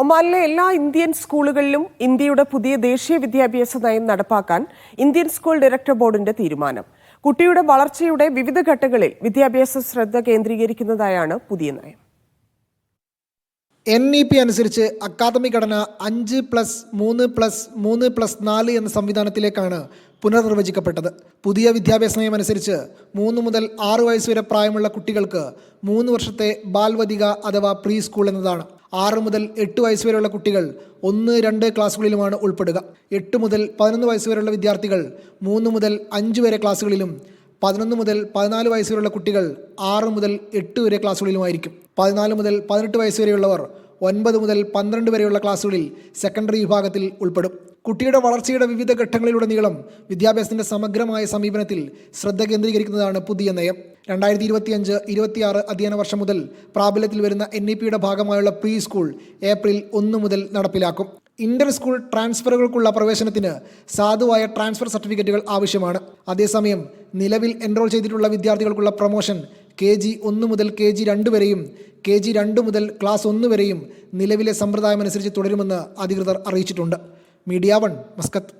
ഒമാനിലെ എല്ലാ ഇന്ത്യൻ സ്കൂളുകളിലും ഇന്ത്യയുടെ പുതിയ ദേശീയ വിദ്യാഭ്യാസ നയം നടപ്പാക്കാൻ ഇന്ത്യൻ സ്കൂൾ ഡയറക്ടർ ബോർഡിന്റെ തീരുമാനം. കുട്ടിയുടെ വളർച്ചയുടെ വിവിധ ഘട്ടങ്ങളിൽ വിദ്യാഭ്യാസ ശ്രദ്ധ കേന്ദ്രീകരിക്കുന്നതായാണ് പുതിയ നയം. എൻ ഇ പി അനുസരിച്ച് അക്കാദമി ഘടന അഞ്ച് പ്ലസ് മൂന്ന് പ്ലസ് മൂന്ന് പ്ലസ് നാല് എന്ന സംവിധാനത്തിലേക്കാണ് പുനർനിർവചിക്കപ്പെട്ടത്. പുതിയ വിദ്യാഭ്യാസ നയം അനുസരിച്ച് മൂന്ന് മുതൽ ആറ് വയസ്സ് വരെ പ്രായമുള്ള കുട്ടികൾക്ക് മൂന്ന് വർഷത്തെ ബാൽവതിക അഥവാ പ്രീ സ്കൂൾ എന്നതാണ്. ആറ് മുതൽ എട്ട് വയസ്സ് വരെയുള്ള കുട്ടികൾ ഒന്ന് രണ്ട് ക്ലാസ്സുകളിലുമാണ് ഉൾപ്പെടുക. എട്ട് മുതൽ പതിനൊന്ന് വയസ്സ് വരെയുള്ള വിദ്യാർത്ഥികൾ മൂന്ന് മുതൽ അഞ്ച് വരെ ക്ലാസ്സുകളിലും പതിനൊന്ന് മുതൽ പതിനാല് വയസ്സ് വരെയുള്ള കുട്ടികൾ ആറ് മുതൽ എട്ട് വരെ ക്ലാസ്സുകളിലുമായിരിക്കും. പതിനാല് മുതൽ പതിനെട്ട് വയസ്സ് വരെയുള്ളവർ ഒൻപത് മുതൽ പന്ത്രണ്ട് വരെയുള്ള ക്ലാസ്സുകളിൽ സെക്കൻഡറി വിഭാഗത്തിൽ ഉൾപ്പെടും. കുട്ടിയുടെ വളർച്ചയുടെ വിവിധ ഘട്ടങ്ങളിലുടനീളം വിദ്യാഭ്യാസത്തിന്റെ സമഗ്രമായ സമീപനത്തിൽ ശ്രദ്ധ കേന്ദ്രീകരിക്കുന്നതാണ് പുതിയ നയം. രണ്ടായിരത്തി ഇരുപത്തിയഞ്ച് ഇരുപത്തിയാറ് അധ്യയന വർഷം മുതൽ പ്രാബല്യത്തിൽ വരുന്ന എൻ ഇ പിയുടെ ഭാഗമായുള്ള പ്രീ സ്കൂൾ ഏപ്രിൽ ഒന്ന് മുതൽ നടപ്പിലാക്കും. ഇന്റർ സ്കൂൾ ട്രാൻസ്ഫറുകൾക്കുള്ള പ്രവേശനത്തിന് സാധുവായ ട്രാൻസ്ഫർ സർട്ടിഫിക്കറ്റുകൾ ആവശ്യമാണ്. അതേസമയം നിലവിൽ എൻറോൾ ചെയ്തിട്ടുള്ള വിദ്യാർത്ഥികൾക്കുള്ള പ്രൊമോഷൻ കെ ജി ഒന്ന് മുതൽ കെ ജി രണ്ട് വരെയും കെ ജി രണ്ട് മുതൽ ക്ലാസ് ഒന്ന് വരെയും നിലവിലെ സമ്പ്രദായമനുസരിച്ച് തുടരുമെന്ന് അധികൃതർ അറിയിച്ചിട്ടുണ്ട്. Media one Muscat.